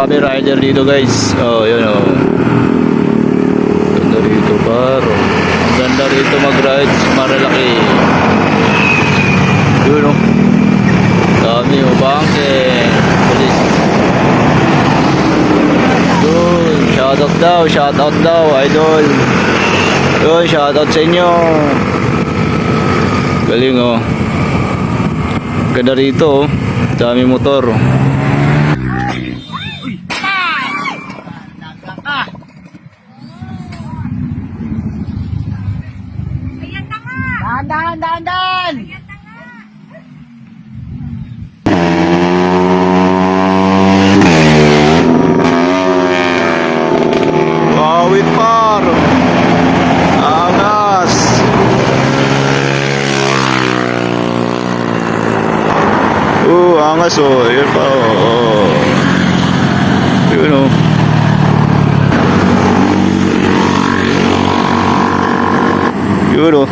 Kami rider dito guys. Oh, yun oh. Ganda rito par. Ang ganda rito mag-ride sa Marilaki. Yun oh. Dami oh, bangke. Polis. Yun, shoutout daw, shoutout daw, idol. Yun, shoutout sa inyo. Galing oh. Ganda rito oh. Dami motor. Dahan, dahan, dahan, dahan! Awit par. Angas. Oh, angas oh. Yun pa oh. oh. Yun oh. Yun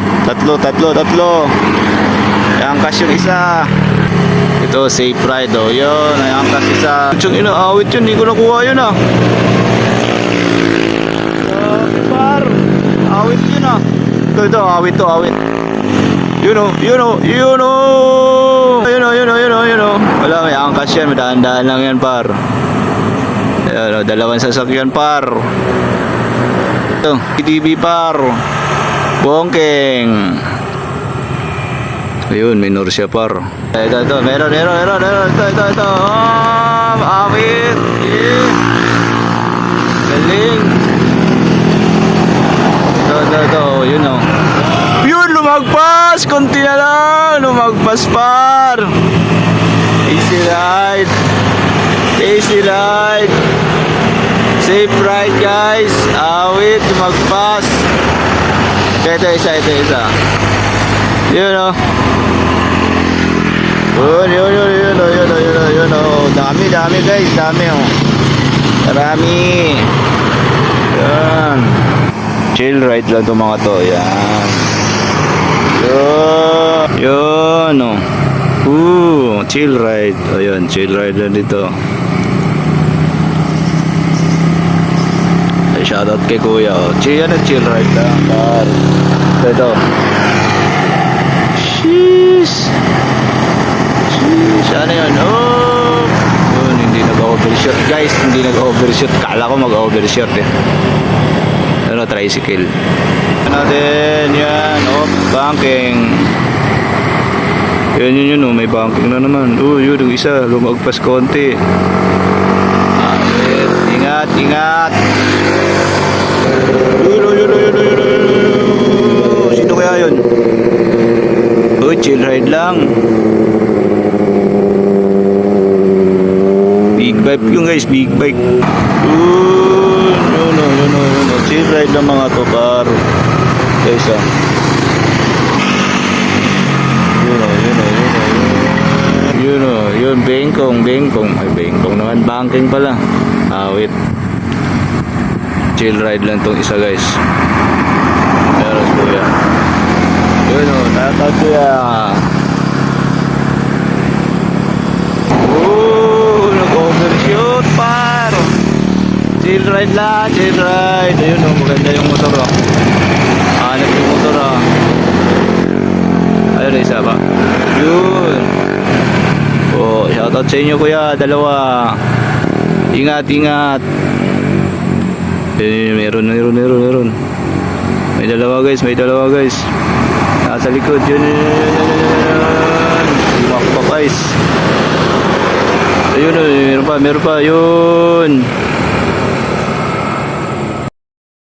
oh. Tatlo, tatlo, tatlo. Angkas yung isa. Ito, safe ride oh. Yun, ay angkas isa. Yung inaawit yun, hindi ko nakuha yun ah. Grabe par. Awit yun ah. Ito, ito, awit to, awit. Yun o, yun o, yun o. Yun o, yun o, yun o, yun o. Wala, may angkas yan. Madaan-daan lang yan par. Ayan o, dalawang sasakyan par. Ito, TV par. Bongkeng. Ayun, minor siya par. Ito, ito, meron, meron, meron, meron. Ito, ito, ito. Oh, awit. Yeah. Galing. Ito, ito, ito. Yun o. Yun, lumagpas! Kunti na lang. Lumagpas par. Easy ride. Easy ride. Safe ride guys. Awit, lumagpas. Ito, isa, ito, isa. Yun o. Yun, yun, yun, yun, yun, yun, yun, yun, yun, oh. Dami, dami guys, dami oh. Marami. Yan. Chill ride lang itong mga to. Yan. Yun. Yun. Oh. Ooh, chill ride. O yun, chill ride lang dito. Shoutout kay kuya. Oh. Chill, yan chill ride lang. Par. Ito. Sheesh. Sheesh. Ano yun? Oh. Yun, hindi nag-overshoot. Guys, hindi nag-overshoot. Kala ko mag-overshoot eh. Ano, tricycle. Ano din, yan. Oh, banking. Yan, yun, yun. Oh, may banking na naman. Oh, yun, yung isa. Lumagpas konti. Yun. Ingat, ingat. Yun, oh, yun, oh, yun, oh, yun, oh, yun, oh, yun, oh. Sino kaya yun? Oh, chill ride lang. Big bike yung guys, big bike. Yun, yun, oh, yun, oh, yun, oh. Chill ride lang mga to, par. Guys, ah. Yun, oh, yun, oh, yun, oh, yun. Yun, oh, yun, bengkong, bengkong. Ay, bengkong naman, banking pala. Awit. Chill ride lang tong isa, guys. Meron kuya. Yun, oh, tatag kuya. Oh, nag-overshoot, par. Chill ride lang, chill ride. Ayun, oh, maganda yung motor, oh. Hanap yung motor, oh. Ayun, isa pa. Yun. Oh, shoutout sa inyo, kuya. Dalawa. Ingat, ingat. Yun, meron, meron, meron, meron. May dalawa, guys. May dalawa, guys. Nasa likod. Yun, yun, yun, guys. Ayun, oh, meron pa, meron pa. Yun.